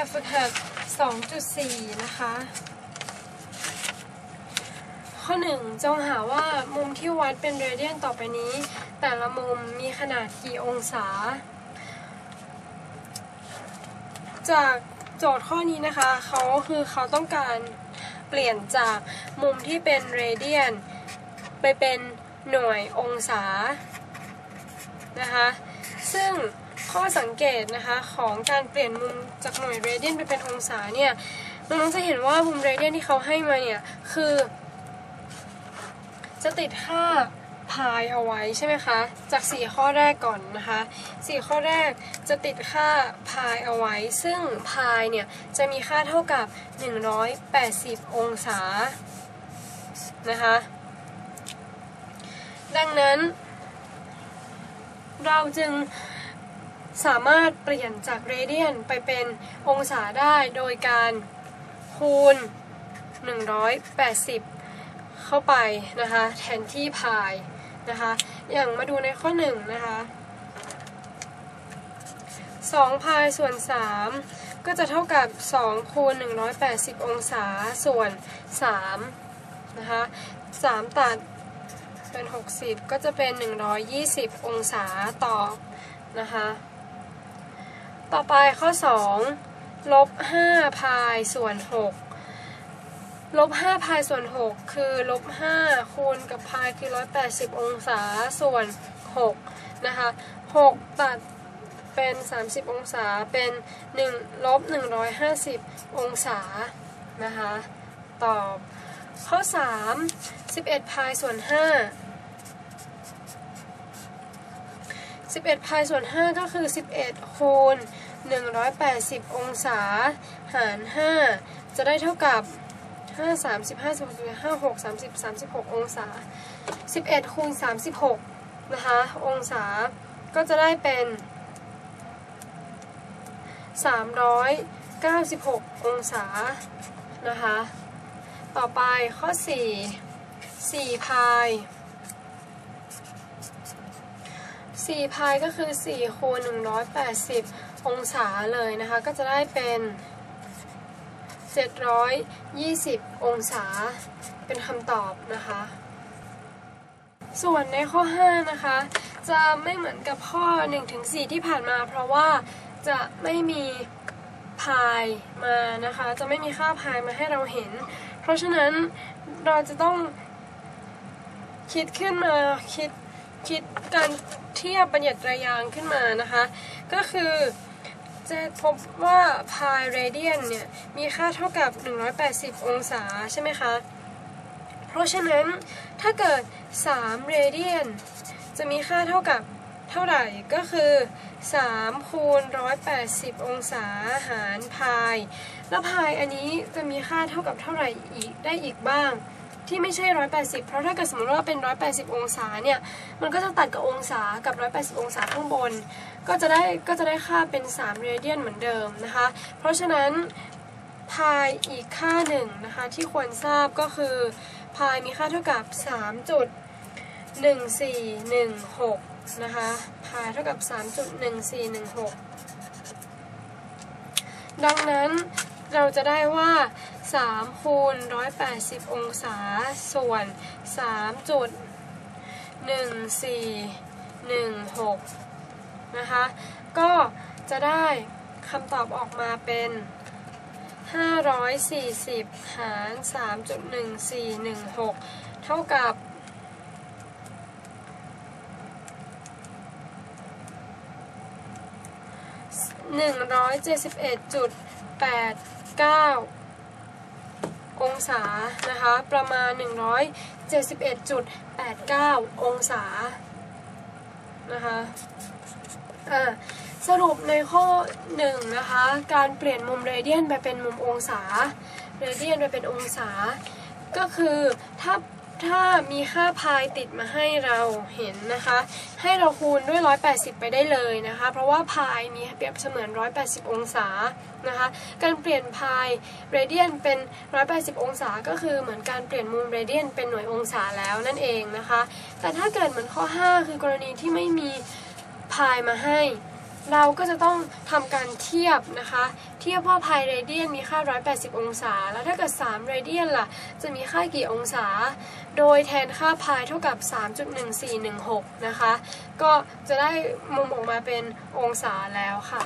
แบบฝึกหัด 2.4 นะคะ ข้อ 1 จงหาว่ามุมที่วัดเป็นเรเดียนต่อไปนี้ แต่ละมุมมีขนาดกี่องศา จากโจทย์ข้อนี้นะคะเขาคือเขาต้องการเปลี่ยนจากมุมที่เป็นเรเดียน ไปเป็นหน่วยองศานะคะ ซึ่ง ข้อสังเกตนะคะของการเปลี่ยนมุมจากหน่วยเรเดียนไปเป็นองศาเนี่ยน้องๆจะเห็นว่ามุมเรเดียนที่เขาให้มาเนี่ยคือ จะติดค่าพายเอาไว้ใช่ไหมคะ จาก 4 ข้อแรกก่อนนะคะ 4 ข้อแรกจะติดค่าพายเอาไว้ ซึ่งพายเนี่ยจะมีค่าเท่ากับ 180 องศานะคะ ดังนั้น เราจึง สามารถเปลี่ยนจากเรเดียนไปเป็นองศาได้โดยการคูณ 180 เข้าไปนะคะแทนที่พายนะคะอย่างมาดูในข้อ1นะคะ2พายส่วน 3 ก็จะเท่ากับ 2 คูณ 180 องศาส่วน3นะคะ3ตัดเป็น 60 ก็จะเป็น 120 องศาต่อนะคะ ต่อไปข้อ2ลบ5พายส่วน6ลบ5พายส่วน 6 คือลบ5คูณกับพายคือ 180 องศาส่วน6นะคะ6ตัดเป็น 30 องศาเป็น1ลบ150 องศานะคะตอบ ข้อ 3 11พายส่วน 5 11พายส่วน 5 ก็คือ 11คูณ 180 องศา หาร 5 จะได้เท่ากับ 5 3 5 6 5 6 30 36 องศา 11 คูณ 36 นะคะ องศา ก็จะได้เป็น 396 องศา นะคะ ต่อไปข้อ 4 4 พาย4พายก็คือ 4 คูณ 180 องศาเลยนะคะ ก็จะได้เป็น720 องศาเป็นคำตอบนะคะ ส่วนในข้อ 5 นะคะ จะไม่เหมือนกับข้อ 1-4 ที่ผ่านมา เพราะว่าจะไม่มีพายมานะคะ จะไม่มีค่าพายมาให้เราเห็น เพราะฉะนั้นเราจะต้องคิดขึ้นมาคิดคิดการเทียบบัญญัติระยางขึ้นมานะคะ ก็คือ จะพบว่าพายเรเดียนเนี่ย มีค่าเท่ากับ 180 องศาใช่ไหมคะ เพราะฉะนั้นถ้าเกิด 3 เรเดียน จะมีค่าเท่ากับเท่าไหร่ก็คือ3คูณ180 องศาหารพาย แล้วพายอันนี้จะมีค่าเท่ากับเท่าไหร่อีกได้อีกบ้าง ที่ไม่ใช่ 180 เพราะถ้าเกิดสมมติว่าเป็น 180 องศาเนี่ย มันก็จะตัดกับองศากับ 180 องศาข้างบน ก็จะได้ก็จะได้ค่าเป็น3เรเดียนเหมือนเดิมนะคะ เพราะฉะนั้นพายอีกค่าหนึ่งนะคะที่ควรทราบก็คือพายมีค่าเท่ากับ 3.1416 นะคะพายเท่ากับ 3.1416 ดังนั้นเราจะได้ว่า 3คูณ180 องศา ส่วน 3.1416 นะคะ ก็จะได้คำตอบออกมาเป็น 540 หาร 3.1416 เท่ากับ องศานะคะ ประมาณ 171.89 องศานะคะสรุปในข้อ 1 นะคะ การเปลี่ยนมุมเรเดียนไปเป็นมุมองศา เรเดียนไปเป็นองศา ก็คือถ้า ถ้ามีค่าพายติดมาให้เราเห็นนะคะ ให้เราคูณด้วย 180 ไปได้เลยนะคะ เพราะว่าพายมีเปรียบเสมือน 180 องศานะคะ การเปลี่ยนพายเรเดียนเป็น 180 องศา ก็คือเหมือนการเปลี่ยนมุมเรเดียนเป็นหน่วยองศาแล้วนั่นเองนะคะ แต่ถ้าเกิดเหมือนข้อ 5 คือกรณีที่ไม่มีพายมาให้ เราก็จะต้องทำการเทียบนะคะ เทียบว่าพายเรเดียนมีค่า 180 องศา แล้วถ้าเกิด 3 เรเดียนล่ะ จะมีค่ากี่องศา โดยแทนค่าพายเท่ากับ 3.1416 นะคะ ก็จะได้มุมออกมาเป็นองศาแล้วค่ะ